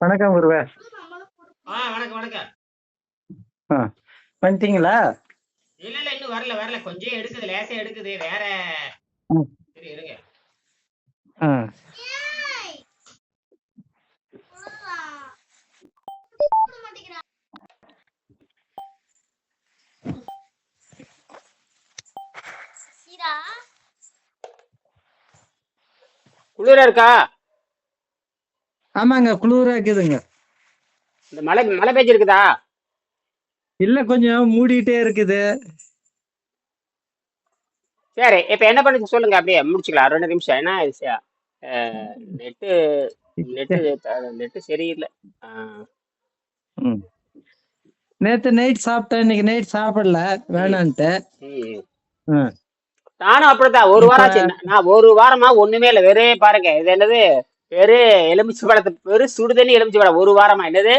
வணக்கம் குருவே. ஆ வணக்கம் வணக்கம். ஆ வந்துட்டீங்களா இல்ல இல்ல இன்னும் வரல வரல. கொஞ்சம் எடுக்குது லேசா எடுக்குது. வேற இருங்க. ஆ. குளிரா இருக்கா? ஆமாங்க குளிரா இருக்குதுங்க. இந்த மழை மழை பெஞ்சிருக்குதா இல்ல கொஞ்சம் மூடிட்டே இருக்குது. சரி இப்ப என்ன பண்ணுச்சு சொல்லுங்க அப்படியே முடிச்சுக்கலாம். ரெண்டு நிமிஷம். ஏன்னா நெட்டு நெட்டு நெட்டு சரியில்லை. நேத்து நைட் சாப்பிட்டேன் இன்னைக்கு நைட் சாப்பிடல வேணான்ட்டு. நானும் அப்படித்தான். ஒரு வாரம் நான் ஒரு வாரமா ஒண்ணுமே இல்லை. வெறும் பாருங்க இது என்னது? வெறும் எலுமிச்சை பழத்தை வெறும் சுடுதண்ணி எலுமிச்சை பழம். ஒரு வாரமா என்னது?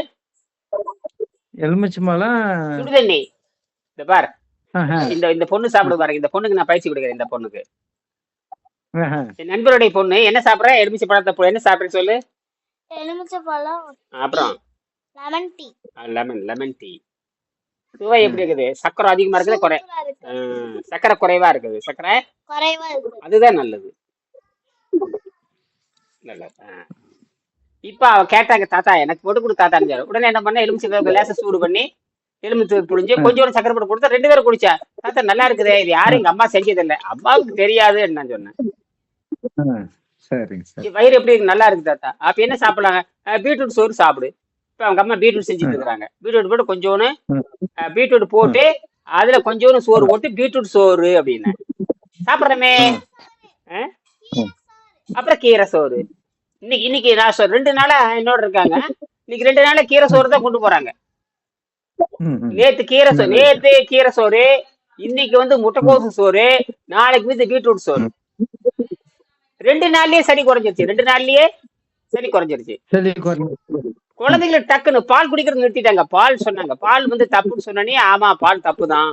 எலுமிச்சம்பழம் சுடுதண்ணி. இந்த பாரு. இந்த இந்த பொண்ணு சாப்பிடு பாருங்க. இந்த பொண்ணுக்கு நான் பயிற்சி கொடுக்குறேன் இந்த பொண்ணுக்கு. என் நண்பருடைய பொண்ணு என்ன சாப்பிடுற? எலுமிச்சை பழத்தை என்ன சாப்பிடுற சொல்லு. எலுமிச்சை பழம். அப்புறம்? Lemon tea lemon lemon tea சுவை எப்படி இருக்குது? சக்கரை அதிகமா இருக்குது குறை சக்கரை குறைவா இருக்குது. சக்கரை? குறைவா இருக்கு அதுதான் நல்லது. இப்ப அவ கேட்டாங்க தாத்தா எனக்கு போட்டு கொடு தாத்தான்னு உடனே என்ன பண்ண எலுமிச்சை லேச சூடு பண்ணி எலுமிச்சை புழிஞ்சு கொஞ்சோண்டு சக்கரை போட்டு கொடுத்தா ரெண்டு பேரும் குடிச்சா தாத்தா நல்லா இருக்குதே இது யாரும் எங்க அம்மா செஞ்சது இல்ல அம்மாவுக்கு தெரியாது நான் சொன்னேன். வயிறு எப்படி இருக்கு? நல்லா இருக்கு தாத்தா. அப்ப என்ன சாப்பிடலாங்க? பீட்ரூட் சோறு சாப்பிடு. இப்ப அவங்க அம்மா பீட்ரூட் செஞ்சுட்டு இருக்காங்க பீட்ரூட் போட்டு. அஹ் பீட்ரூட் போட்டு அதுல கொஞ்சோண்டு சோறு போட்டு பீட்ரூட் சோறு அப்படின்னு சாப்பிடுறமே. அப்புறம் கீரை சோறு. இன்னைக்கு இன்னைக்கு நான் ரெண்டு நாளா என்னோட இருக்காங்க. இன்னைக்கு ரெண்டு நாளா கீரை சோறு தான் கொண்டு போறாங்க. நேத்து கீரை சோறு நேத்து கீரை சோறு இன்னைக்கு வந்து முட்டைக்கோசு சோறு நாளைக்கு வந்து பீட்ரூட் சோறு. ரெண்டு நாள்லயே சரி குறைஞ்சிருச்சு. ரெண்டு நாள்லயே சரி குறைஞ்சிருச்சு. சரி குறைஞ்சு. குழந்தைங்களுக்கு டக்குன்னு பால் குடிக்கிறது நிறுத்திட்டாங்க. பால் சொன்னாங்க. பால் வந்து தப்புன்னு சொன்னனே ஆமா பால் தப்பு தான்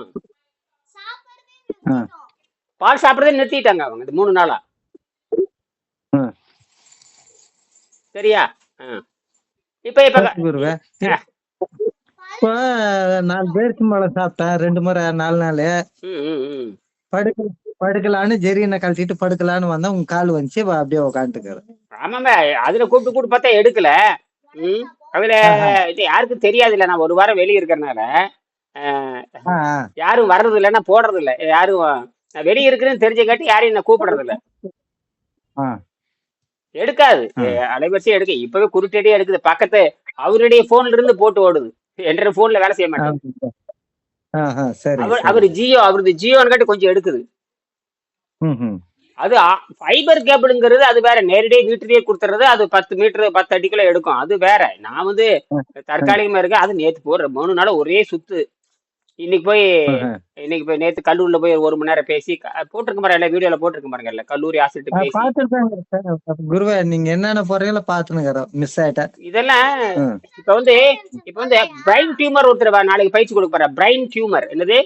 பால் சாப்பிடறதே நிறுத்திட்டாங்க அவங்க. மூணு நாளா. சரியா. இப்ப இப்ப. இப்போ நாலு பேரிச்சம்பழம் சாப்பிட்டேன் ரெண்டு முறை நாலு நாள். படுக்க படுக்கலான்னு ஜெரியனை கழட்டிட்டு படுக்கலான்னு வந்தா உங்க கால் வந்துச்சு அப்படியே உக்காந்துக்கிறேன் ஆமாமே அதுல கூப்பிட்டு கூப்பிட்டு பார்த்தா எடுக்கல. அதுல இது யாருக்கும் தெரியாது இல்ல நான் ஒரு வாரம் வெளியே இருக்கிறனால. யாரும் வர்றது இல்ல நான் போடுறது இல்ல. யாரும் நான் வெளியே இருக்கிறேன்னு தெரிஞ்ச காட்டி யாரையும் நான் கூப்பிடுறது இல்ல. எடுக்காது. அலைவரிசையா எடுக்க. இப்பவே குருட்டடியா எடுக்குது. பக்கத்து அவருடைய போன்ல இருந்து போட்டு ஓடுது. என்ற போன்ல வேலை செய்ய மாட்டேன் சரி அவர் ஜியோ அவரது ஜியோன்னு காட்டி கொஞ்சம் எடுக்குது. அது ஃபைபர் கேபிளுங்கிறது அது வேற. நேரடியாக வீட்டிலேயே கொடுத்துறது அது பத்து மீட்டர் பத்து அடிக்குள்ள எடுக்கும். அது வேற. நான் வந்து தற்காலிகமா இருக்கேன். அது நேத்து போடுற மூணு நாள் ஒரே சுத்து. இன்னைக்கு போய். இன்னைக்கு போய் நேத்து கல்லூரில போய் ஒரு மணி நேரம் பேசி போட்டிருக்க பாருங்க வீடியோல போட்டிருக்க பாருங்க இல்ல கல்லூரி ஆசிரியர் இருக்கேன். குருவே நீங்க என்னென்ன போறீங்களோ பாத்துனுக்கிறோம் மிஸ் ஆயிட்டேன் இதெல்லாம். இப்ப வந்து இப்ப வந்து பிரைன் டியூமர் ஒருத்தர் நாளைக்கு பயிற்சி கொடுக்க போற பிரைன் டியூமர் என்னது?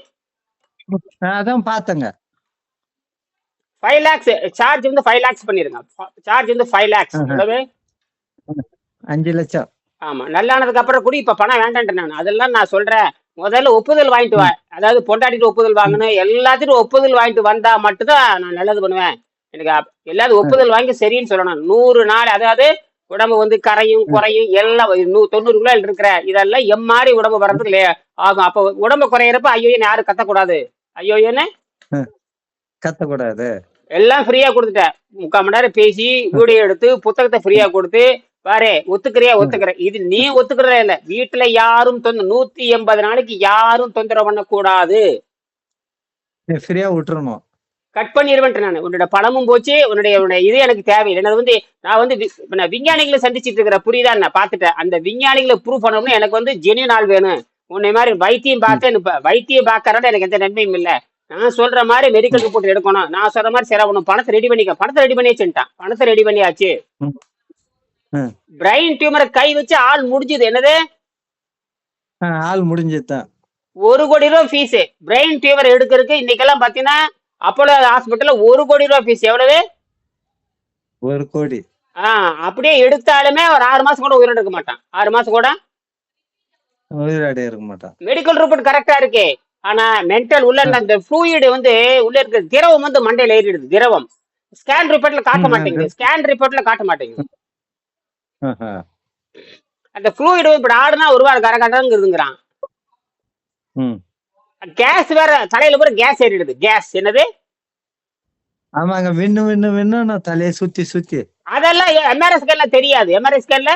அதான் பார்த்தேங்க. ஃபைவ் லேக்ஸ் சார்ஜ் வந்து ஃபைவ் லேக்ஸ் பண்ணிருங்க. சார்ஜ் வந்து ஃபைவ் லேக்ஸ். எவ்வளவு அஞ்சு லட்சம். ஆமா நல்லானதுக்கு அப்புறம் கூட இப்ப பணம் வேண்டான்ட்டு நான். அதெல்லாம் நான் சொல்றேன். முதல்ல ஒப்புதல் வாங்கிட்டு வா. அதாவது பொண்டாட்டிட்டு ஒப்புதல் வாங்கணும். எல்லாத்துக்கும் ஒப்புதல் வாங்கிட்டு வந்தா மட்டும்தான் நான் நல்லது பண்ணுவேன். எனக்கு எல்லாரும் ஒப்புதல் வாங்கி சரின்னு சொல்லணும். நூறு நாள் அதாவது உடம்பு வந்து கரையும் குறையும் எல்லாம் நூ தொண்ணூறு கிலோ இருக்கிற இதெல்லாம் எம்மாறி உடம்பு வர்றதுக்கு லே ஆகும். அப்போ உடம்பு குறையிறப்ப ஐயோ யாரும் கத்தக்கூடாது. ஐயோன்னு கத்தக்கூடாது. எல்லாம் ஃப்ரீயா கொடுத்துட்டேன். முக்கால் மணி நேரம் பேசி வீடியோ எடுத்து புத்தகத்தை ஃப்ரீயா கொடுத்து பாரு ஒத்துக்கிறியா? ஒத்துக்கிற இது நீ ஒத்துக்கிறதே இல்ல. வீட்டுல யாரும் நூத்தி எண்பது நாளைக்கு யாரும் தொந்தரவு பண்ணக்கூடாது. ஃப்ரீயா விட்டுறணும். கட் பண்ணிடுவேன் நான். உன்னோட பணமும் போச்சு உன்னுடைய இது எனக்கு தேவையில்லை. என்னது வந்து நான் வந்து நான் விஞ்ஞானிகளை சந்திச்சிட்டு இருக்கிற புரியுதா? நான் பார்த்துட்டேன். அந்த விஞ்ஞானிகளை ப்ரூவ் பண்ணணும்னு எனக்கு வந்து ஜெனியூன் ஆள் வேணும். உன்னை மாதிரி வைத்தியம் பார்த்து எனக்கு இப்ப வைத்தியம் பார்க்கறதால எனக்கு எந்த நன்மையும் இல்லை. நான் சொல்ற மாதிரி மெடிக்கல் ரிப்போர்ட் எடுக்கணும். நான் சொல்ற மாதிரி சரி உனக்கு பணத்தை ரெடி பண்ணிக்க பணத்தை ரெடி பண்ணி வச்சுட்டான். பணத்தை ரெடி பண்ணியாச்சு. பிரைன் டியூமரை கை வச்சு ஆள் முடிஞ்சது. என்னது? ஆள் முடிஞ்சதுதான். ஒரு கோடி ரூபாய் ஃபீஸ் பிரெயின் டியூமர் எடுக்கிறதுக்கு இன்னைக்கெல்லாம் பாத்தீங்கன்னா அப்போலோ ஹாஸ்பிட்டல்ல ஒரு கோடி ரூபாய் ஃபீஸ் எவ்வளவு? ஒரு கோடி. ஆஹ் அப்படியே எடுத்தாலுமே ஒரு ஆறு மாசம் கூட உயிரோட இருக்க மாட்டான். ஆறு மாசம் கூட? உயிரோட இருக்க மாட்டான். மெடிக்கல் ரிப்போர்ட் கரெக்டா இருக்கு. ஆனா மென்டல் உள்ள அந்த ஃப்ளூயிடு வந்து உள்ள இருக்க திரவம் வந்து மண்டையில ஏறிடுது. திரவம். ஸ்கேன் ரிப்போர்ட்ல காட்ட மாட்டேங்குது. ஸ்கேன் ரிப்போர்ட்ல காட்ட மாட்டேங்குது. அந்த ஃப்ளூயிடு இப்படி ஆடுனா ஒரு வாரம் கரகட்டங்கிறதுங்கிறான் ம். கேஸ் வேற தலையில பூரா கேஸ் ஏறிடுது. கேஸ் என்னது? ஆமாங்க விண்ணு விண்ணு விண்ணு தலையை சுத்தி சுத்தி. அதெல்லாம் எம்ஆர்ஐ ஸ்கேன்ல தெரியாது. எம்ஆர்ஐ ஸ்கேன்ல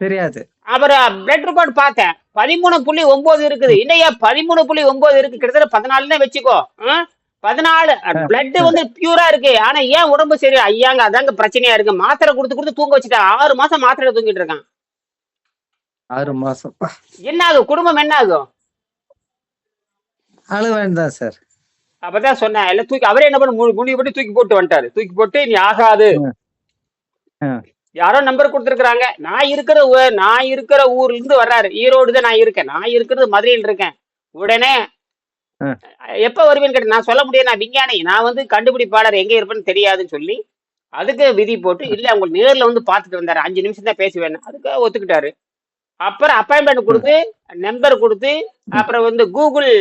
தெரியாது. அப்புறம் பிளட் ரிப்போர்ட் பார்த்தேன். பதிமூணு புள்ளி ஒன்பது இருக்குது. இன்னையா பதிமூணு புள்ளி ஒன்பது இருக்கு? கிட்டத்தட்ட பதினாலு தான் வச்சுக்கோ? பதினாலு. பிளட் வந்து பியூரா இருக்கு. ஆனா ஏன் உடம்பு சரி ஐயாங்க அதாங்க பிரச்சனையா இருக்கு. மாத்திரை கொடுத்து கொடுத்து தூங்க வச்சுட்டா. ஆறு மாசம் மாத்திரை தூங்கிட்டு இருக்கான். ஆறு மாசம். என்ன ஆகும் குடும்பம் என்ன ஆகும் அழ வேண்டாம் சார். அப்பதான் சொன்னேன். எல்லாம் தூக்கி அவரே என்ன பண்ண முடிவு பண்ணி தூக்கி போட்டு வந்துட்டாரு. தூக்கி போட்டு நீ ஆகாது. யாரோ நம்பர் கொடுத்துருக்காங்க நான் இருக்கிற நான் இருக்கிற ஊர்ல இருந்து வர்றாரு. ஈரோடு தான் நான் இருக்கேன். நான் இருக்கிறது மதுரையில் இருக்கேன். உடனே. எப்ப வருவேன்னு கேட்டு நான் சொல்ல முடியாது. நான் விஞ்ஞானி. நான் வந்து கண்டுபிடிப்பாளர் எங்க இருப்பேன்னு தெரியாதுன்னு சொல்லி அதுக்கு விதி போட்டு இல்ல அவங்க நேர்ல வந்து பார்த்துட்டு வந்தாரு. அஞ்சு நிமிஷம் தான் பேசுவேன் அதுக்கு ஒத்துக்கிட்டாரு. அப்புறம் அப்பாயின்மெண்ட் கொடுத்து நம்பர் கொடுத்து அப்புறம் வந்து கூகுள்.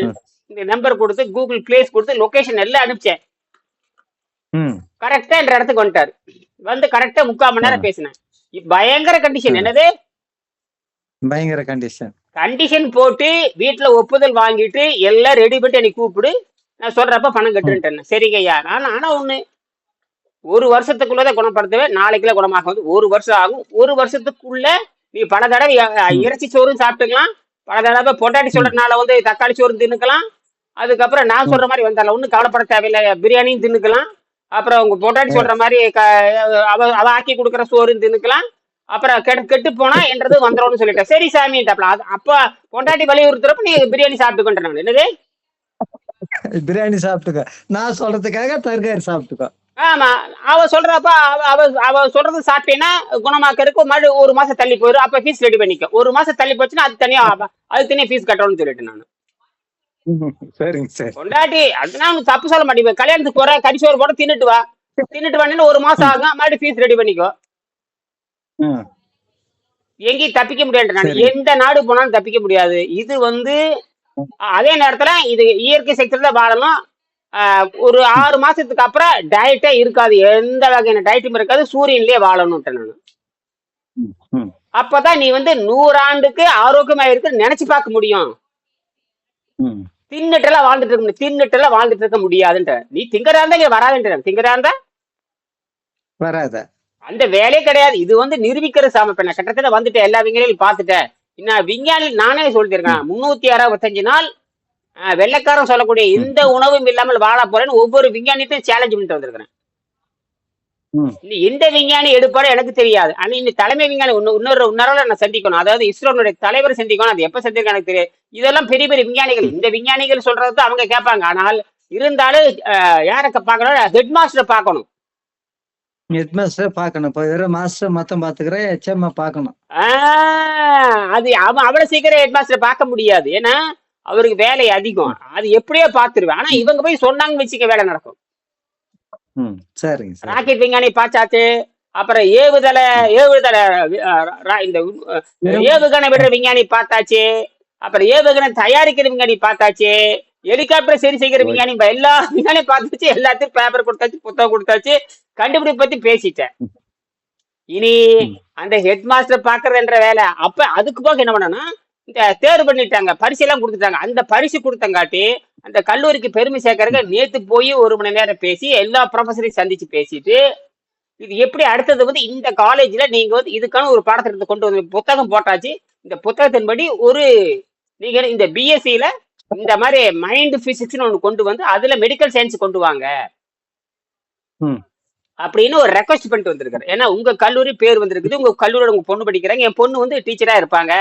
இந்த நம்பர் கொடுத்து கூகுள் பிளேஸ் கொடுத்து லொகேஷன் எல்லாம் அனுப்பிச்சேன். கரெக்டா என்ற இடத்துக்கு வந்துட்டாரு. வந்து கரெக்டா முக்கால் மணி நேரம் பேசினேன். பயங்கர கண்டிஷன். என்னது? பயங்கர கண்டிஷன் கண்டிஷன் போட்டு வீட்டுல ஒப்புதல் வாங்கிட்டு எல்லாம் ரெடி பண்ணி என்னை கூப்பிடு. நான் சொல்றப்ப பணம் கட்டுன்ட்டேன் சரிங்க ஐயா. நான் ஆனா ஒண்ணு. ஒரு வருஷத்துக்குள்ளதான் குணப்படுத்துவேன். நாளைக்குள்ள குணமாக வந்து ஒரு வருஷம் ஆகும். ஒரு வருஷத்துக்குள்ள நீ பல தடவை. இறைச்சி சோறும் சாப்பிட்டுக்கலாம். பல தடவை பொட்டாட்டி சொல்றதுனால வந்து தக்காளி சோறு தின்னுக்கலாம். அதுக்கப்புறம் நான் சொல்ற மாதிரி வந்தால ஒன்றும் கவலைப்பட தேவையில்லை. பிரியாணியும் தின்னுக்கலாம். அப்புறம் உங்க பொட்டாட்டி சொல்ற மாதிரி க- அவ அவ ஆக்கி கொடுக்குற சோறும் தின்னுக்கலாம். அப்புறம் கெட்டு கெட்டு போனா என்றது வந்துடும்னு சொல்லிட்டேன். சரி அது அப்ப பொண்டாட்டி வலியுறுத்துறப்ப நீ பிரியாணி சாப்பிட்டுக்கொண்டேன் நான். என்னது? பிரியாணி சாப்பிட்டுக்கோ. நான் சொல்றதுக்காக தர்காரி சாப்பிட்டுக்கோ. ஆமா. அவ சொல்றப்ப அவ அவ சொல்றது சாப்பிட்டீங்கன்னா குணமாக்கறதுக்கு மறு ஒரு மாசம் தள்ளி போயிடும் அப்ப ஃபீஸ் ரெடி பண்ணிக்க. ஒரு மாசம் தள்ளி போச்சுன்னா அது தனியா அது தனியா ஃபீஸ் கட்டணும்னு சொல்லிட்டு நான். சரிங்க சார். பொண்டாட்டி அதெல்லாம் அவங்க தப்பு சொல்ல மாட்டேங்க கல்யாணத்துக்கு போற கரிசோறு போட தின்னுட்டு வா. தின்னுட்டு வான்னு ஒரு மாசம் ஆகும். மறுபடியும் ஃபீஸ் ரெடி பண்ணிக்கோ. எங்கேயும் தப்பிக்க முடியாது நான். எந்த நாடு போனாலும் தப்பிக்க முடியாது. இது வந்து அதே நேரத்துல இது இயற்கை செக்டர்ல வாழணும். ஆஹ் ஒரு ஆறு மாசத்துக்கு அப்புறம் டயட்டே இருக்காது. எந்த வகையான டயட்டும் இருக்காது. சூரியன்லயே வாழணும்ட்டு நான். அப்பதான் நீ வந்து நூறாண்டுக்கு ஆரோக்கியமா இருக்கு நினைச்சு பார்க்க முடியும். தின்னுட்டெல்லாம் வாழ்ந்துட்டு இருக்க முடியும். தின்னுட்டெல்லாம் வாழ்ந்துட்டு இருக்க முடியாதுன்ற. நீ திங்கறா இருந்தா இங்க வராதுன்ற. திங்கறா இருந்தா? வராத. அந்த வேலையே கிடையாது. இது வந்து நிரூபிக்கிற சாம இப்ப நான் கிட்டத்தட்ட வந்துட்டேன் எல்லா விஞ்ஞானியும் பார்த்துட்டேன் இன்னும் விஞ்ஞானி நானே சொல்லியிருக்கேன் முன்னூத்தி அறுபத்தஞ்சு நாள் வெள்ளைக்காரன் சொல்லக்கூடிய எந்த உணவும் இல்லாமல் வாழ போறேன்னு ஒவ்வொரு விஞ்ஞானிட்டையும் சேலஞ்ச் பண்ணிட்டு வந்திருக்கிறேன். எந்த விஞ்ஞானி எடுப்பாரோ எனக்கு தெரியாது. ஆனா இந்த தலைமை விஞ்ஞானி இன்னொரு இன்னொரு இன்னொரு நான் சந்திக்கணும். அதாவது இஸ்ரோனுடைய தலைவர் சந்திக்கணும். அது எப்ப சந்திருக்க எனக்கு தெரியாது. இதெல்லாம் பெரிய பெரிய விஞ்ஞானிகள். இந்த விஞ்ஞானிகள் சொல்றது அவங்க கேட்பாங்க. ஆனால் இருந்தாலும் யாரை பார்க்கணும்? ஹெட் மாஸ்டரை பார்க்கணும். ஹெட் மாஸ்டர் பார்க்கணும். இப்போ வெறும் மாஸ்டர் மொத்தம் பாத்துக்கிறேன் ஹெச்எம் பார்க்கணும். அது அவன் அவ்வளவு சீக்கிரம் ஹெட் மாஸ்டர் பார்க்க முடியாது. ஏன்னா அவருக்கு வேலை அதிகம். அது எப்படியோ பார்த்துருவேன். ஆனா இவங்க போய் சொன்னாங்கன்னு வச்சுக்க வேலை நடக்கும். ம் சரிங்க சார். ராக்கெட் விஞ்ஞானி பார்த்தாச்சு. அப்புறம் ஏவுதலை ஏவுதலை இந்த ஏவுகணை விடுற விஞ்ஞானி பார்த்தாச்சு. அப்புறம் ஏவுகணை தயாரிக்கிற விஞ்ஞானி பார்த்தாச்சு. ஹெலிகாப்டர் சரி செய்கிற விஞ்ஞானி இப்ப எல்லா விஞ்ஞானியும் பார்த்தாச்சு எல்லாத்தையும் பேப்பர் கொடுத்தாச்சு புத்தகம் கொடுத்தாச்சு கண்டுபிடிப்பு பத்தி பேசிட்டேன். இனி அந்த ஹெட் மாஸ்டர் பாக்குறதுன்ற வேலை. அப்ப அதுக்கு போக என்ன பண்ணனா இந்த தேர்வு பண்ணிட்டாங்க பரிசு எல்லாம் கொடுத்துட்டாங்க. அந்த பரிசு கொடுத்தங்காட்டி அந்த கல்லூரிக்கு பெருமை சேர்க்கறதுக்கு நேத்து போய் ஒரு மணி நேரம் பேசி எல்லா ப்ரொஃபஸரையும் சந்திச்சு பேசிட்டு இது எப்படி அடுத்தது வந்து இந்த காலேஜ்ல நீங்க வந்து இதுக்கான ஒரு பாடத்திட்டத்தை கொண்டு வந்து புத்தகம் போட்டாச்சு. இந்த புத்தகத்தின்படி ஒரு நீங்க இந்த பிஎஸ்சியில இந்த மாதிரி மைண்ட் பிசிக்ஸ்னு ஒன்று கொண்டு வந்து அதுல மெடிக்கல் சயின்ஸ் கொண்டு வாங்க. அப்படின்னு ஒரு ரெக்வஸ்ட் பண்ணிட்டு வந்திருக்காரு. ஏன்னா உங்க கல்லூரி பேர் வந்திருக்குது. உங்க கல்லூரியோட உங்க பொண்ணு படிக்கிறாங்க. என் பொண்ணு வந்து டீச்சரா இருப்பாங்க.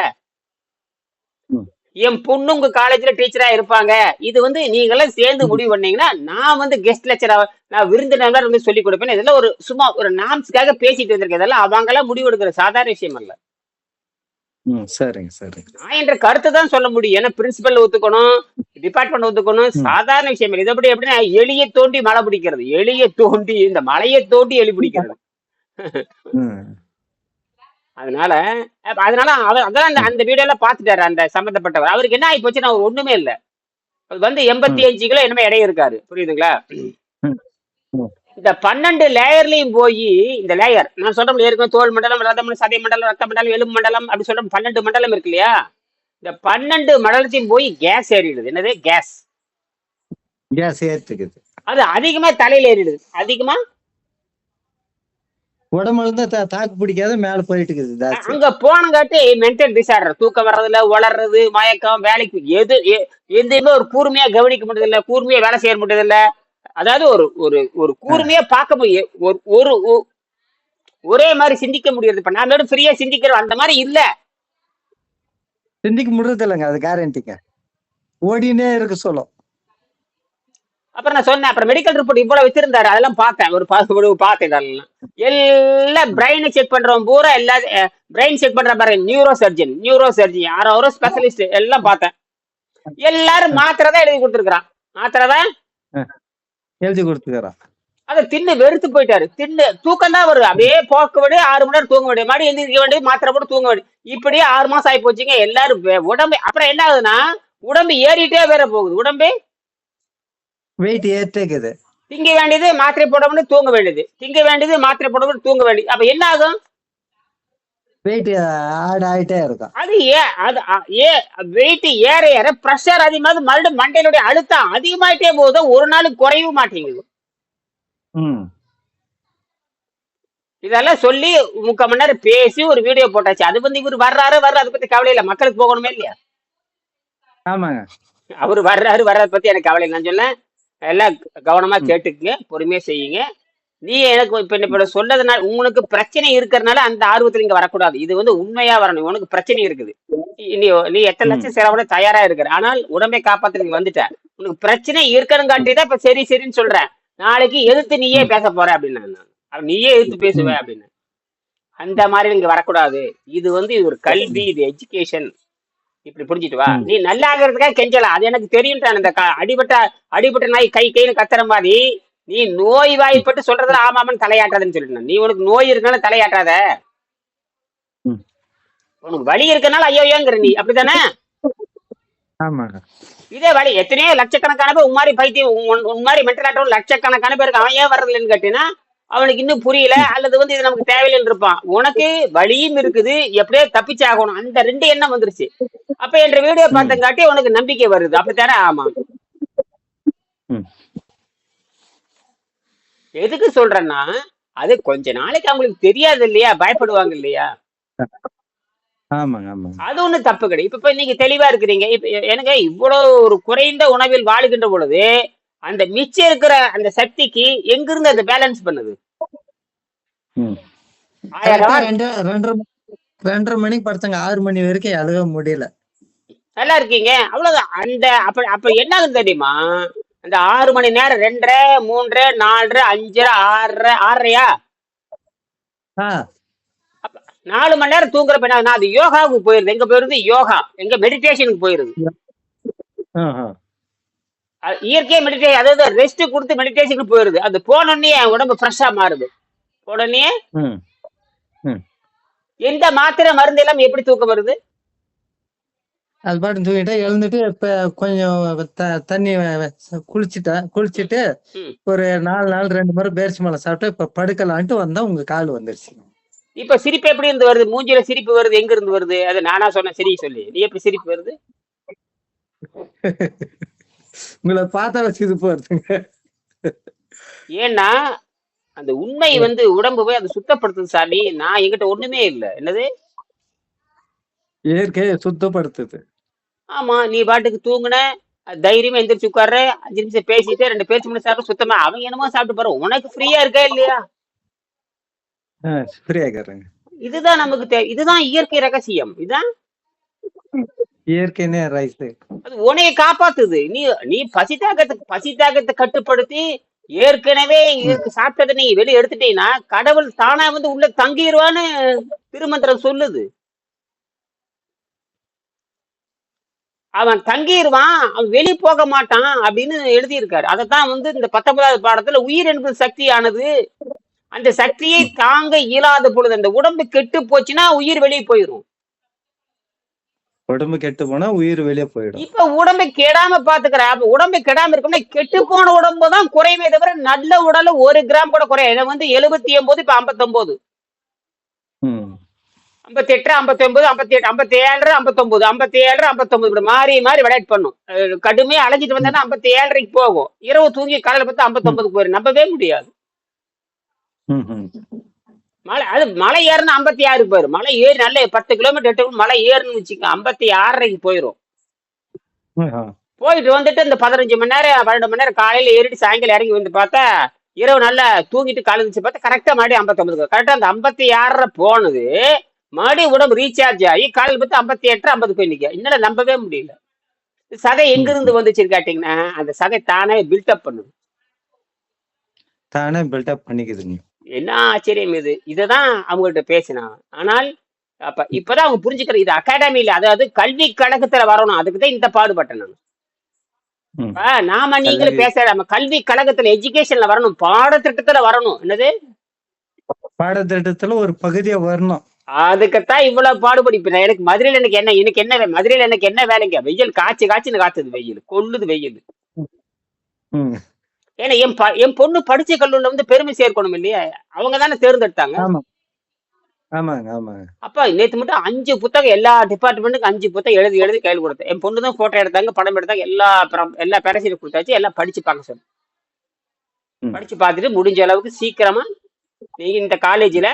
என் பொண்ணு உங்க காலேஜ்ல டீச்சரா இருப்பாங்க. இது வந்து நீங்களாம் சேர்ந்து முடிவு பண்ணீங்கன்னா நான் வந்து கெஸ்ட் லெக்சரா நான் விருந்தினர்லாம் வந்து சொல்லி கொடுப்பேன். இதெல்லாம் ஒரு சும்மா ஒரு நாம்ஸ்க்காக பேசிட்டு வந்திருக்கேன். இதெல்லாம் அவங்க எல்லாம் முடிவு எடுக்கிற சாதாரண விஷயம் அல்ல. ம் சரிங்க சரிங்க. நான் என்ற கருத்தை தான் சொல்ல முடியும். ஏன்னா பிரின்சிபல் ஒத்துக்கணும் டிபார்ட்மெண்ட் ஒத்துக்கணும் ம். சாதாரண விஷயம் இல்லை. இது எப்படி எப்படின்னா எலியை தோண்டி மழை பிடிக்கிறது. எலியை தோண்டி இந்த மலையை தோண்டி எலி பிடிக்கிறது. ம். அதனால அப்ப அதனால அவர் அதான் அந்த அந்த வீடியோல பாத்துட்டாரு அந்த சம்பந்தப்பட்டவர். அவருக்கு என்ன ஆகி போச்சுன்னா அவர் ஒண்ணுமே இல்ல. அது வந்து எண்பத்தி அஞ்சு கிலோ என்னமே எடை இருக்காரு. புரியுதுங்களா? ம். ம். இந்த பன்னெண்டு லேயர்லயும் போய் இந்த லேயர் நான் சொல்ற முடியும் ஏற்கனவே தோல் மண்டலம் ரத்த மண்டலம் சதை மண்டலம் ரத்த மண்டலம் எலும்பு மண்டலம் அப்படி சொல்ற பன்னெண்டு மண்டலம் இருக்கு இல்லையா? இந்த பன்னெண்டு மண்டலத்தையும் போய் கேஸ் ஏறிடுது. என்னது? கேஸ் கேஸ் ஏத்துக்குது. அது அதிகமா தலையில ஏறிடுது. அதிகமா? உடம்புல தாக்கு பிடிக்காத மேல போயிட்டு இருக்குது. அங்க போனங்காட்டி மென்டல் டிசார்டர் தூக்கம் வர்றதுல வளர்றது மயக்கம் வேலைக்கு எது எதுவுமே ஒரு கூர்மையா கவனிக்க முடியதில்ல கூர்மையா வேலை செய்ய முடியதில்ல அதாவது ஒரு ஒரு ஒரு கூர்மையா பார்க்க முடியும் ஒரு ஒரு ஒரே மாதிரி சிந்திக்க முடியாது இப்ப நான் ஃப்ரீயா சிந்திக்கிறோம் அந்த மாதிரி இல்ல. சிந்திக்க முடியறது இல்லைங்க அது கேரண்டிங்க ஓடினே இருக்க சொல்லும். அப்புறம் நான் சொன்னேன் அப்புறம் மெடிக்கல் ரிப்போர்ட் இவ்வளவு வச்சிருந்தாரு அதெல்லாம் பார்த்தேன் ஒரு பார்த்தேன் இதெல்லாம். எல்லாம் பிரெயினை செக் பண்றவன் பூரா எல்லா பிரெயின் செக் பண்ற பாருங்க நியூரோ சர்ஜன் நியூரோ சர்ஜன் யாரோ ஒரு ஸ்பெஷலிஸ்ட் எல்லாம் பார்த்தேன். எல்லாரும் மாத்திரை தான் எழுதி கொடுத்துருக்கான் மாத்திரை தான் எழுதி கொடுத்துக்கிறான் அதை தின்னு வெறுத்து போயிட்டாரு. தின்னு தூக்கம் தான் வருது. அப்படியே போக்க விடு ஆறு மணி நேரம் தூங்க வேண்டிய மறுபடியும் எந்திரிக்க வேண்டியது மாத்திரை போட்டு தூங்க வேண்டியது இப்படியே ஆறு மாசம் ஆகி போச்சுங்க. எல்லாரும் உடம்பு அப்புறம் என்ன ஆகுதுன்னா உடம்பு ஏறிட்டே வேற போகுது. உடம்பு? வெயிட் ஏற்றேக்குது திங்க வேண்டியது மாத்திரை போட வேண்டியது தூங்க வேண்டியது. திங்க வேண்டியது மாத்திரை போட வேண்டியது தூங்க வேண்டியது. அப்ப என்ன ஆகும்? வெயிட் ஆட் ஆயிட்டே இருக்கும் அது ஏ அது ஏ வெயிட் ஏற ஏற ப்ரெஷர் அதிகமாக மறுபடியும் மண்டையினுடைய அழுத்தம் அதிகமாயிட்டே போகுது. ஒரு நாள் குறையவும் மாட்டேங்குது. இதெல்லாம் சொல்லி முக்கால் மணி நேரம் பேசி ஒரு வீடியோ போட்டாச்சு. அது வந்து இவர் வர்றாரு வர்ற அதை பத்தி கவலை இல்லை. மக்களுக்கு போகணுமே இல்லையா? ஆமாங்க. அவர் வர்றாரு வர்றதை பத்தி எனக்கு கவலை இல்லை நான் சொன்னேன். எல்லாம் கவனமா கேட்டுக்குங்க. பொறுமையா செய்யுங்க. நீ எனக்கு இப்ப இப்ப சொல்லதுனால உங்களுக்கு பிரச்சனை இருக்கிறதுனால அந்த ஆர்வத்துல இங்க வரக்கூடாது. இது வந்து உண்மையா வரணும். உனக்கு பிரச்சனை இருக்குது. நீ நீ எத்தனை லட்சம் செலவோட தயாரா இருக்கிற? ஆனால் உடம்பை காப்பாத்த நீ வந்துட்ட. உனக்கு பிரச்சனை இருக்கணும் காட்டி தான் இப்ப சரி சரின்னு சொல்றேன். நாளைக்கு எதிர்த்து நீயே பேச போற அப்படின்னு நீயே எதிர்த்து பேசுவ அப்படின்னு. அந்த மாதிரி இங்க வரக்கூடாது. இது வந்து இது ஒரு கல்வி இது எஜுகேஷன் இப்படி புரிஞ்சிட்டு வா. நீ நல்லா இருக்கிறதுக்காக கெஞ்சலாம். அது எனக்கு தெரியும் அந்த க- அடிபட்ட அடிபட்ட நாய் கை கைன்னு கத்துற மாதிரி நீ நோய் வாய்ப்பட்டு சொல்றதுல ஆமாமன்னு தலையாட்டாதுன்னு சொல்லிட்டு நீ உனக்கு நோய் இருக்கனால தலையாட்டாத. உனக்கு வலி இருக்கனால ஐயோயோங்கிற நீ. அப்படிதானே ஆமாங்க. இதே வழி எத்தனையோ லட்சக்கணக்கான பேர் உன் மாதிரி பைத்தியம் உன் மாதிரி மென்டல் ஆட்டம் லட்சக்கணக்கான பேருக்கு அவன் ஏன் வர்றதில்லைன்னு கேட்டீங்கன்னா அவனுக்கு இன்னும் புரியல அல்லது வந்து இது நமக்கு தேவையில்லைன்னு இருப்பான். உனக்கு வழியும் இருக்குது எப்படியோ தப்பிச்சாகணும். அந்த ரெண்டு எண்ணம் வந்துருச்சு. அப்ப என்ற வீடியோ பார்த்தங்காட்டி உனக்கு நம்பிக்கை வருது. அப்படித்தானே? ஆமா. எதுக்கு சொல்றேன்னா அது கொஞ்ச நாளைக்கு அவங்களுக்கு தெரியாது இல்லையா? பயப்படுவாங்க இல்லையா? அது ஒண்ணு தப்பு கிடையாது. இப்ப நீங்க தெளிவா இருக்கிறீங்க. இப்ப எனக்கு இவ்வளவு ஒரு குறைந்த உணவில் வாழுகின்ற பொழுது அந்த மிச்சம் இருக்கிற அந்த சக்திக்கு எங்கிருந்து அதை பேலன்ஸ் பண்ணுது? ரெண்டரை மணிக்கு படுத்தாங்க ஆறு மணி வரைக்கும் அழுக முடியல. நல்லா இருக்கீங்க. அவ்வளவுதான். அந்த அப்ப அப்ப என்ன ஆகுது தெரியுமா? அந்த ஆறு மணி நேரம் ரெண்டரை மூன்றரை நாலரை அஞ்சரை ஆறரை ஆறரையா? நாலு மணி நேரம் தூங்குறப்ப என்ன அது யோகாவுக்கு போயிருது. எங்க போயிருது? யோகா. எங்க மெடிடேஷனுக்கு போயிருது. இயற்கையா மெடிடேஷன் அதாவது ரெஸ்ட் கொடுத்து மெடிடேஷனுக்கு போயிருது. அது போனோடனே என் உடம்பு ஃப்ரெஷ்ஷா மாறுது. உடனே ம். ம். எந்த மாத்திரை மருந்து எல்லாம் எப்படி தூக்கம் வருது? அது பாட்டு தூங்கிட்டு எழுந்துட்டு இப்ப கொஞ்சம் த- தண்ணி குளிச்சுட்டேன் குளிச்சுட்டு. ஒரு நாலு நாள் ரெண்டு முறை பேரிச்சி மலை சாப்பிட்டு இப்ப படுக்கலான்ட்டு வந்தா உங்க கால் வந்துருச்சு. இப்ப சிரிப்பு எப்படி இருந்து வருது? மூஞ்சில சிரிப்பு வருது எங்க இருந்து வருது? அது நானா சொன்ன சிரி சொல்லி. நீ எப்படி சிரிப்பு வருது? உங்களை பார்த்தா இது போறதுங்க ஏன்னா அந்த உண்மை வந்து உடம்பு போய் அதை சுத்தப்படுத்துது சாமி. நான் என்கிட்ட ஒண்ணுமே இல்லை. என்னது? இயற்கையை சுத்தப்படுத்துது. ஆமா நீ பாட்டுக்கு தூங்குன தைரியமா எந்திரிச்சு உட்கார்ற அஞ்சு நிமிஷம் பேசிட்டு ரெண்டு பேச்சு மணி சாப்பிட்டு சுத்தமா அவங்க என்னமோ சாப்பிட்டு பாரு உனக்கு ஃப்ரீயா இருக்கா இல்லையா? ஃப்ரீயா இதுதான் நமக்கு தே இதுதான் இயற்கை ரகசியம். இதுதான். இயற்கைனே ரைஸ் அது உன்னைய காப்பாத்துது. நீ நீ பசி தாக்கத்தை பசி தாக்கத்தை கட்டுப்படுத்தி ஏற்கனவே இதுக்கு சாப்பிட்டதை நீ வெளியே எடுத்துட்டீங்கன்னா கடவுள் தானா வந்து உள்ள தங்கிடுவான்னு திருமந்திரம் சொல்லுது. அவன் தங்கிடுவான் அவன் வெளியே போக மாட்டான் அப்படின்னு எழுதியிருக்காரு. அதைத்தான் வந்து இந்த பத்தொன்பதாவது பாடத்துல உயிர் என்பது சக்தியானது அந்த சக்தியை தாங்க இயலாத பொழுது அந்த உடம்பு கெட்டு போச்சுன்னா உயிர் வெளியே போயிடும் உடம்பு கெட்டு போனா உயிர் வெளியே போயிடும். இப்ப உடம்பை கெடாம பாத்துக்கிற அப்ப உடம்பை கெடாம இருக்கணும்னா கெட்டு போன உடம்பு தான் குறையுமே தவிர நல்ல உடல்ல ஒரு கிராம் கூட எனக்கு வந்து எழுபத்தி ஒன்பது இப்ப ஐம்பத்தொன்பது. ம் ஐம்பத்தி எட்டு ஐம்பத்தி ஒன்பது ஐம்பத்தி எட்டு ஐம்பத்தி ஏழு ஐம்பத்தொன்பது ஐம்பத்தி ஏழு ஐம்பத்தொன்பது. இப்படி மாறி மாறி விளையாட்டு பண்ணும். கடுமையா அழைச்சிட்டு வந்தா ஐம்பத்தி ஏழரைக்கு போகும். இரவு தூங்கி காலையில பார்த்து ஐம்பத்தொன்பதுக்கு போயிடும் நம்பவே முடியாது. மலை அது மலை ஏறுனா ஐம்பத்தி ஆறுக்கு போயிடும் மலை ஏறி நல்ல பத்து கிலோமீட்டர் எட்டு மலை ஏறுன்னு வச்சுக்க ஐம்பத்தி ஆறரைக்கு போயிடும். போயிட்டு வந்துட்டு இந்த பதினஞ்சு மணி நேரம் பன்னெண்டு மணி நேரம் காலையில ஏறிட்டு சாயங்காலம் இறங்கி வந்து பார்த்தா இரவு நல்லா தூங்கிட்டு காலையில பார்த்தா கரெக்டா மறுபடியும் ஐம்பத்தொன்பது கரெக்டா அந்த ஐம்பத்தி ஆறரை போனது மறுபடியும் உடம்பு ரீசார்ஜ் ஆகி காலையில் பார்த்து ஐம்பத்தி எட்டு ஐம்பது போய் என்னால நம்பவே முடியல. சதை எங்க இருந்து வந்துச்சுன்னு கேட்டீங்கன்னா அந்த சதை தானே பில்டப் பண்ணுது தானே பில்டப் பண்ணிக்குது என்ன ஆச்சரியம் இது? இதுதான் அவங்கள்ட்ட பேசினான் ஆனால் அப்ப இப்பதான் அவங்க புரிஞ்சுக்கிற இது அகாடமியில அதாவது கல்வி கழகத்துல வரணும். அதுக்கு தான் இந்த பாடுபட்டேன் நான். நாம நீங்களும் பேச நம்ம கல்வி கழகத்துல எஜுகேஷன்ல வரணும். பாடத்திட்டத்துல வரணும். என்னது? பாடத்திட்டத்துல ஒரு பகுதியா வரணும். அதுக்குத்தான் இவ்வளவு பாடுபடி. இப்ப நான் எனக்கு மதுரையில எனக்கு என்ன எனக்கு என்ன மதுரையில எனக்கு என்ன வேலைங்க? வெயில் காய்ச்சி காய்ச்சின்னு காத்துது வெயில் கொள்ளுது வெயில். ஏன்னா என் என் பொண்ணு படிச்ச கல்லூரில வந்து பெருமை சேர்க்கணும் இல்லையா? அவங்க தானே தேர்ந்தெடுத்தாங்க. அப்ப நேத்து மட்டும் அஞ்சு புத்தகம் எல்லா டிபார்ட்மெண்ட்டுக்கு அஞ்சு புத்தகம் எழுதி எழுதி கையில் கொடுத்தேன். என் பொண்ணு தான் போட்டோ எடுத்தாங்க படம் எடுத்தாங்க எல்லா எல்லா பேரசையும் கொடுத்தாச்சு எல்லாம் படிச்சு பார்க்க சொல்லி. ம். படிச்சு பார்த்துட்டு முடிஞ்ச அளவுக்கு சீக்கிரமா நீங்க இந்த காலேஜ்ல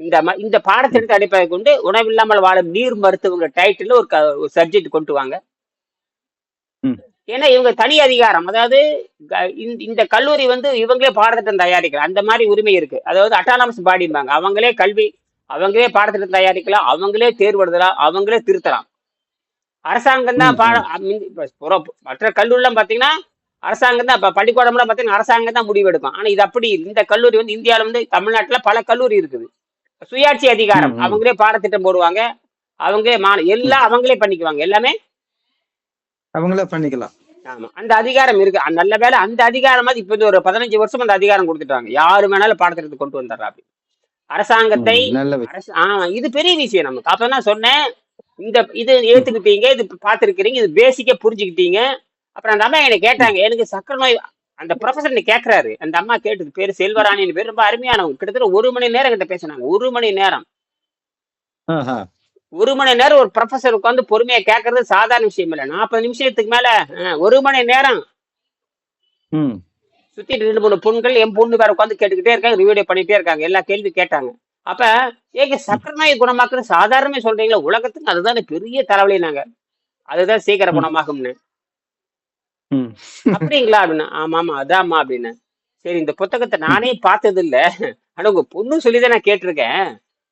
இந்த ம- இந்த பாடத்திட்டத்தை அடிப்படை கொண்டு உணவில்லாமல் வாழும் நீர் மருத்துவங்க டைட்டில் ஒரு சப்ஜெக்ட் கொண்டு வாங்க. ஏன்னா இவங்க தனி அதிகாரம். அதாவது இந்த- கல்லூரி வந்து இவங்களே பாடத்திட்டம் தயாரிக்கலாம் அந்த மாதிரி உரிமை இருக்கு. அதாவது அட்டானமஸ் பாடிம்பாங்க அவங்களே கல்வி அவங்களே பாடத்திட்டம் தயாரிக்கலாம். அவங்களே தேர்வு எழுதலாம் அவங்களே திருத்தலாம். அரசாங்கம் தான் பாட மற்ற கல்லூரிலாம் பாத்தீங்கன்னா அரசாங்கம் தான் இப்ப பள்ளிக்கூடம்லாம் பாத்தீங்கன்னா அரசாங்கம் தான் முடிவு எடுக்கும் ஆனா இது அப்படி. இந்த கல்லூரி வந்து இந்தியாவில வந்து தமிழ்நாட்டுல பல கல்லூரி இருக்குது. சுயாட்சி அதிகாரம். அவங்களே பாடத்திட்டம் போடுவாங்க. அவங்களே மான எல்லாம் அவங்களே பண்ணிக்குவாங்க. எல்லாமே அவங்களே பண்ணிக்கலாம். ஆமா. அந்த அதிகாரம் இருக்கு. நல்ல வேளை அந்த அதிகாரமாவது இப்ப இந்த ஒரு பதினஞ்சு வருஷம் அந்த அதிகாரம் கொடுத்துட்டாங்க. யாரு வேணாலும் பாடத்திட்டத்தை கொண்டு வந்துடுறா அப்படி. அரசாங்கத்தை ம், நல்ல விஷயம். அரசு ஆ இது பெரிய விஷயம் நமக்கு. அப்ப நான் சொன்னேன் இந்த இது ஏத்துக்கிட்டீங்க இது பார்த்துருக்கிறீங்க இது பேசிக்கா புரிஞ்சுக்கிட்டீங்க. அப்புறம் அந்த அம்மா என்னை கேட்டாங்க எனக்கு சக்கரை நோய் அந்த ப்ரொஃபசர் என்ன கேட்கறாரு அந்த அம்மா கேட்டது பேரு செல்வராணின்னு பேர் ரொம்ப அருமையானவங்க. கிட்டத்தட்ட ஒரு மணி நேரம் கிட்ட பேசினாங்க. ஒரு மணி நேரம். ஒரு மணி நேரம் ஒரு ப்ரொஃபசர் உட்காந்து பொறுமையா கேட்கறது சாதாரண விஷயம் இல்ல. நாற்பது நிமிஷத்துக்கு மேல ஒரு மணி நேரம். ம். சுத்தி ரெண்டு மூணு பொண்கள் என் பொண்ணு வேற உட்காந்து கேட்டுக்கிட்டே இருக்காங்க ரிவியூ பண்ணிட்டே இருக்காங்க எல்லா கேள்வி கேட்டாங்க. அப்ப ஏங்க சக்கரை நோய் குணமாக்குறது சாதாரணமே சொல்றீங்களா உலகத்துக்கு அதுதானே பெரிய தலைவலி நாங்க அதுதான் சீக்கிரம். குணமாகும்னு. ம். அப்படிங்களா அப்படின்னு ஆமா ஆமா அதாம்மா அப்படின்னு. சரி இந்த புத்தகத்தை நானே பார்த்தது இல்ல ஆனா உங்க பொண்ணு சொல்லிதான் நான் கேட்டிருக்கேன்.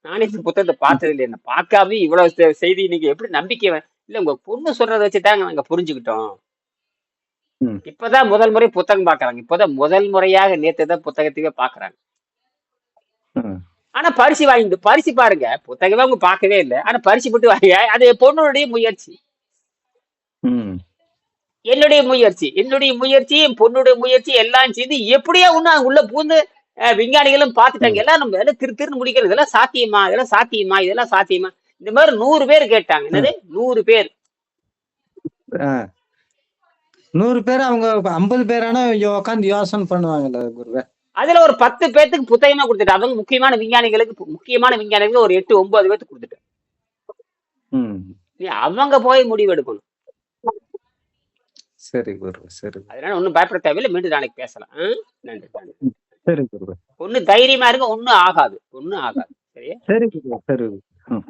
நானே இந்த புத்தகத்தை பார்த்தது இல்லை என்ன பார்க்காம இவ்வளவு செ- செய்தி நீங்க எப்படி நம்பிக்கை வ- இல்ல உங்க பொண்ணு சொல்றத வச்சுதாங்க நாங்க புரிஞ்சுக்கிட்டோம். ம். இப்பதான் முதல் முறை புத்தகம் பாக்குறாங்க இப்பதான் முதல் முறையாக நேத்து தான் புத்தகத்தையே பாக்குறாங்க ம். ஆனா பரிசு வாங்கி பரிசு பாருங்க. புத்தகமே அவங்க பார்க்கவே இல்லை. ஆனா பரிசு போட்டு வாங்க. அது பொண்ணுடைய முயற்சி. ம். என்னுடைய முயற்சி என்னுடைய முயற்சி என் பொண்ணுடைய முயற்சி எல்லாம் செய்து எப்படியா ஒண்ணு உள்ள பூந்து விஞ்ஞானிகளும் பார்த்துட்டாங்க. எல்லாம் நம்ம எல்லாம் திரு திருன்னு முடிக்கிறது. இதெல்லாம் சாத்தியமா? இதெல்லாம் சாத்தியமா? இதெல்லாம் சாத்தியமா? இந்த மாதிரி நூறு பேர் கேட்டாங்க. என்னது? நூறு பேர். நூறு பேர் அவங்க ஐம்பது பேரான உட்காந்து யோசனை பண்ணுவாங்கல்ல குருவே. அதுல ஒரு பத்து பேர்த்துக்கு புத்தகமா கொடுத்துட்டு அவங்க முக்கியமான விஞ்ஞானிகளுக்கு முக்கியமான விஞ்ஞானிகளுக்கு ஒரு எட்டு ஒன்பது பேர்த்துக்கு கொடுத்துட்டு ம். நீ அவங்க போய் முடிவெடுக்கணும். சரி குருவே சரி அதனால ஒன்றும் பயப்பட தேவையில்லை. மீண்டும் நாளைக்கு பேசலாம். ஆ? நன்றி நன்றி. சரி குருவே ஒண்ணு தைரியமா இருங்க ஒண்ணும் ஆகாது. ஒண்ணும் ஆகாது. சரியா? சரி குருவே சரி குருவே. ம்.